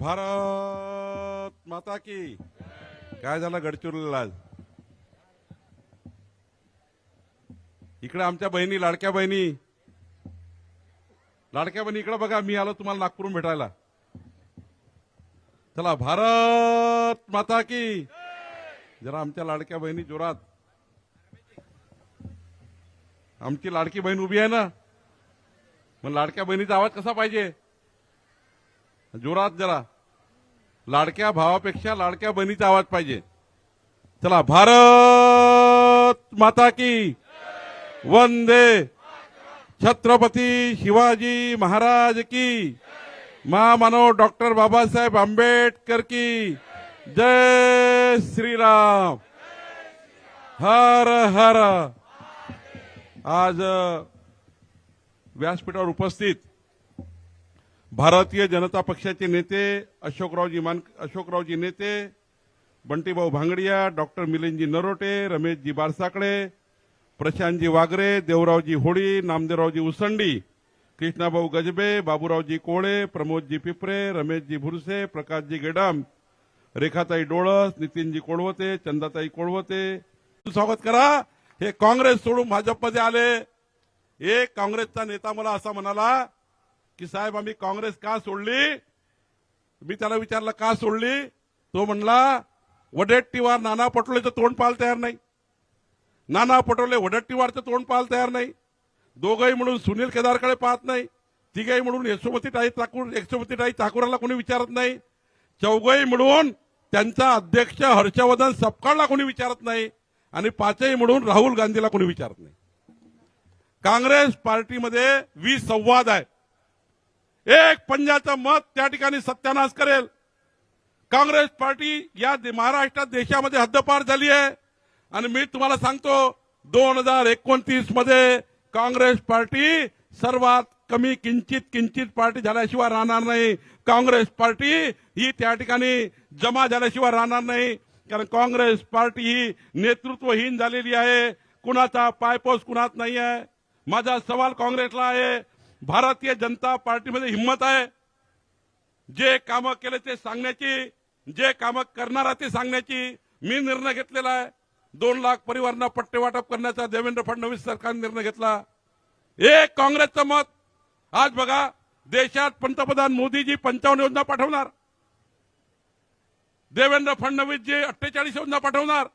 भारत माता की। काय झालं गडचिरोलीला आज? इकडे आमच्या बहिणी लाडक्या बहिणी. लाडक्या बहिणी इकडे बघा मी आलो तुम्हाला नागपूरून भेटायला. चला भारत माता की। जरा आमच्या लाडक्या बहिणी जोरात. आमची लाडकी बहीण उभी आहे ना? मग लाडक्या बहिणीचा आवाज कसा पाहिजे? जोरात जरा. लाडक्या भावापेक्षा लाडक्या बहिणीचा आवाज पाहिजे. चला भारत माता की वंदे. छत्रपती शिवाजी महाराज की महामानव डॉक्टर बाबासाहेब आंबेडकर की जय श्रीराम. हर हर. आज व्यासपीठावर उपस्थित भारतीय जनता पक्षाचे नेते अशोकरावजी मान अशोकरावजी नेते बंटीभाऊ भांगडिया डॉक्टर मिलिंदजी नरोटे रमेशजी बारसाकडे प्रशांतजी वागरे देवरावजी होळी नामदेवरावजी उसंडी कृष्णाभाऊ गजबे बाबूरावजी कोळे प्रमोदजी पिपरे रमेशजी भुरसे प्रकाशजी गेडाम रेखाताई डोळस नितीनजी कोळवते चंदाताई कोळवते. स्वागत करा. हे काँग्रेस सोडून भाजपमध्ये आले. एक काँग्रेसचा नेता मला असा म्हणाला की साहेब आम्ही काँग्रेस का सोडली? मी त्याला विचारलं का सोडली? तो म्हणला वडेट्टीवार नाना पटोलेचं तोंड पाहायला तयार नाही. नाना पटोले वडट्टीवारचं तोंड पाहायला तयार नाही. दोघंही म्हणून सुनील केदारकडे पाहत नाही. तिघही म्हणून यशोमती टाई ठाकूर यशोमतीताई ठाकूराला कोणी विचारत नाही. चौघही मिळून त्यांचा अध्यक्ष हर्षवर्धन सपकाळला कोणी विचारत नाही. आणि पाचही मिळून राहुल गांधीला कोणी विचारत नाही. काँग्रेस पार्टीमध्ये वीस संवाद आहे. एक पंजाचं मत त्या ठिकाणी सत्यानाश करेल. काँग्रेस पार्टी या महाराष्ट्रात देशामध्ये हद्दपार झाली आहे. आणि मी तुम्हाला सांगतो दोन हजार एकोणतीसमध्ये काँग्रेस पार्टी सर्वात कमी किंचित किंचित पार्टी झाल्याशिवाय राहणार नाही. काँग्रेस पार्टी ही त्या ठिकाणी जमा झाल्याशिवाय राहणार नाही. कारण काँग्रेस पार्टी ही नेतृत्वहीन झालेली आहे. कुणाचा पायपोस कुणात नाही आहे माझा सवाल काँग्रेसला आहे. भारतीय जनता पार्टीमध्ये हिंमत आहे. जे कामं केले ते सांगण्याची जे कामं करणार ते सांगण्याची मी निर्णय घेतलेला आहे. दोन लाख परिवारांना पट्टे वाटप करण्याचा देवेंद्र फडणवीस सरकारने निर्णय घेतला. एक काँग्रेसचं मत. आज बघा देशात पंतप्रधान मोदीजी पंचावन्न योजना पाठवणार. देवेंद्र फडणवीस जी अठ्ठेचाळीस योजना पाठवणार.